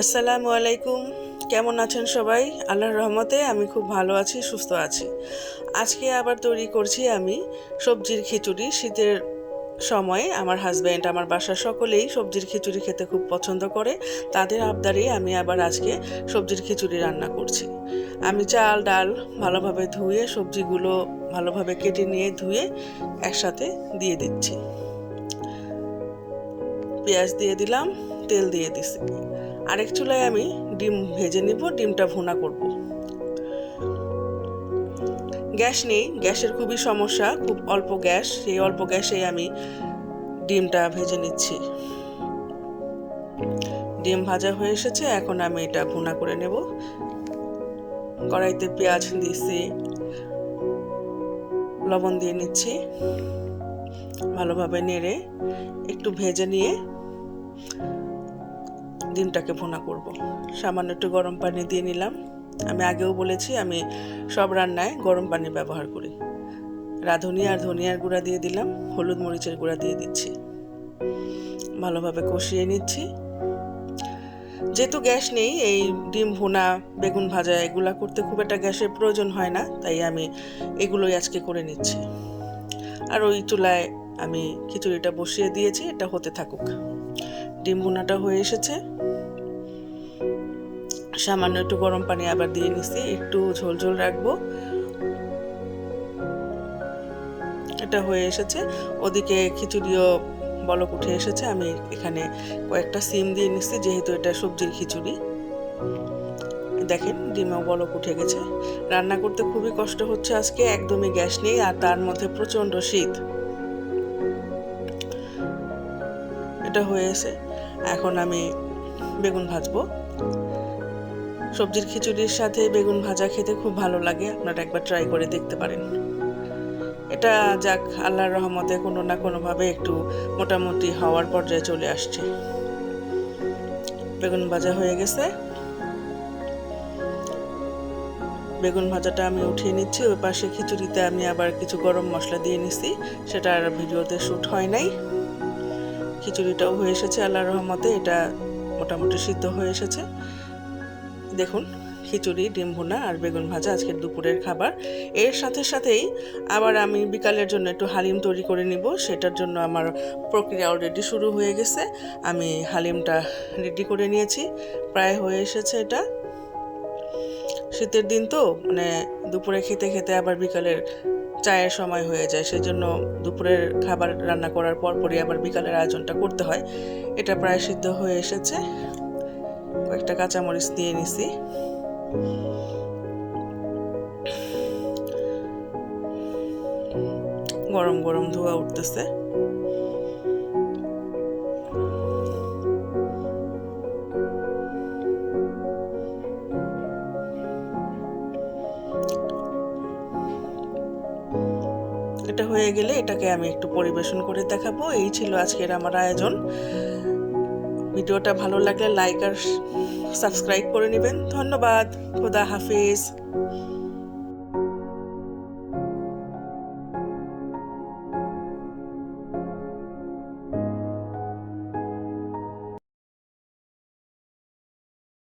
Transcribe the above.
আসসালামু আলাইকুম। কেমন আছেন সবাই? আল্লাহর রহমতে আমি খুব ভালো আছি, সুস্থ আছি। আজকে আবার তৈরি করছি আমি সবজির খিচুড়ি। শীতের সময়ে আমার হাজব্যান্ড আমার বাসার সকলেই সবজির খিচুড়ি খেতে খুব পছন্দ করে। তাদের আবদারে আমি আবার আজকে সবজির খিচুড়ি রান্না করছি। আমি চাল, ডাল ভালোভাবে ধুয়ে, সবজিগুলো ভালোভাবে কেটে নিয়ে ধুয়ে একসাথে দিয়ে দিচ্ছি। পেঁয়াজ দিয়ে দিলাম, তেল দিয়ে দিছি। আরেক চুলায় আমি ডিম ভেজে নিব, ডিমটা ভুনা করব। গ্যাস নেই, গ্যাসের খুবই সমস্যা, খুব অল্প গ্যাস, সেই অল্প গ্যাসেই আমি ডিমটা ভেজে নিচ্ছি। ডিম ভাজা হয়ে এসেছে, এখন আমি এটা ভুনা করে নেব। কড়াইতে পেঁয়াজ দিয়েছি, লবণ দিয়ে নিচ্ছি, ভালোভাবে নেড়ে একটু ভেজে নিয়ে ডিমটাকে ভুনা করব। সামান্য একটু গরম পানি দিয়ে নিলাম। আমি আগেও বলেছি, আমি সব রান্নায় গরম পানি ব্যবহার করি। রাঁধুনি আর ধনিয়ার গুঁড়া দিয়ে দিলাম, হলুদ মরিচের গুঁড়া দিয়ে দিচ্ছি। ভালোভাবে কষিয়ে নিচ্ছি। যেহেতু গ্যাস নেই, এই ডিম ভুনা, বেগুন ভাজা, এগুলা করতে খুব একটা গ্যাসের প্রয়োজন হয় না, তাই আমি এগুলোই আজকে করে নিচ্ছি। আর ওই চুলায় আমি খিচুড়িটা বসিয়ে দিয়েছি, এটা হতে থাকুক। ডিম ভুনাটা হয়ে এসেছে। সামান্য একটু গরম পানি আবার দিয়ে নিচ্ছি একটু ঝোল ঝোল রাখব। এটা হয়ে এসেছে। ওদিকে খিচুড়িও বলক উঠে এসেছে, আমি এখানে কয়েকটা সিম দিয়ে নিচ্ছি যেহেতু এটা সবজির খিচুড়ি। দেখেন, ডিমেও বলক উঠে গেছে। রান্না করতে খুবই কষ্ট হচ্ছে আজকে, একদমই গ্যাস নেই, আর তার মধ্যে প্রচণ্ড শীত। এটা হয়েছে এখন আমি বেগুন ভাজবো। সবজির খিচুড়ির সাথে বেগুন ভাজা খেতে খুব ভালো লাগে, আপনারা একবার ট্রাই করে দেখতে পারেন। এটা যাক, আল্লাহর রহমতে কোনো না কোনোভাবে একটু মোটামুটি হওয়ার পর্যায়ে চলে আসছে। বেগুন ভাজা হয়ে গেছে। বেগুন ভাজাটা আমি উঠিয়ে নিচ্ছি, ওই পাশে খিচুড়িতে আমি আবার কিছু গরম মশলা দিয়ে নিচ্ছি সেটা আর ভিডিওতে শ্যুট হয় নাই। খিচুড়িটাও হয়ে এসেছে আল্লাহ রহমতে এটা মোটামুটি সিদ্ধ হয়ে এসেছে। দেখুন, খিচুড়ি, ডিম ভুনা আর বেগুন ভাজা আজকের দুপুরের খাবার। এর সাথে সাথেই আবার আমি বিকালের জন্য একটু হালিম তৈরি করে নিব, সেটার জন্য আমার প্রক্রিয়া অলরেডি শুরু হয়ে গেছে। আমি হালিমটা রেডি করে নিয়েছি, প্রায় হয়ে এসেছে এটা। শীতের দিন তো মানে দুপুরে খেতে খেতে আবার বিকালের চায়ের সময় হয়ে যায় সেই জন্য দুপুরের খাবার রান্না করার পর পরপরই আবার বিকালের আয়োজনটা করতে হয়। এটা প্রায় সিদ্ধ হয়ে এসেছে। কয়েকটা কাঁচামরিচ দিয়ে নিছি। গরম গরম ধোয়া উঠতেছে। এটা হয়ে গেলে এটাকে আমি একটু পরিবেশন করে দেখাবো। এই ছিল আজকের আমার আয়োজন। ভিডিওটা ভালো লাগলে লাইক আর সাবস্ক্রাইব করে নেবেন। ধন্যবাদ। খোদা হাফিজ।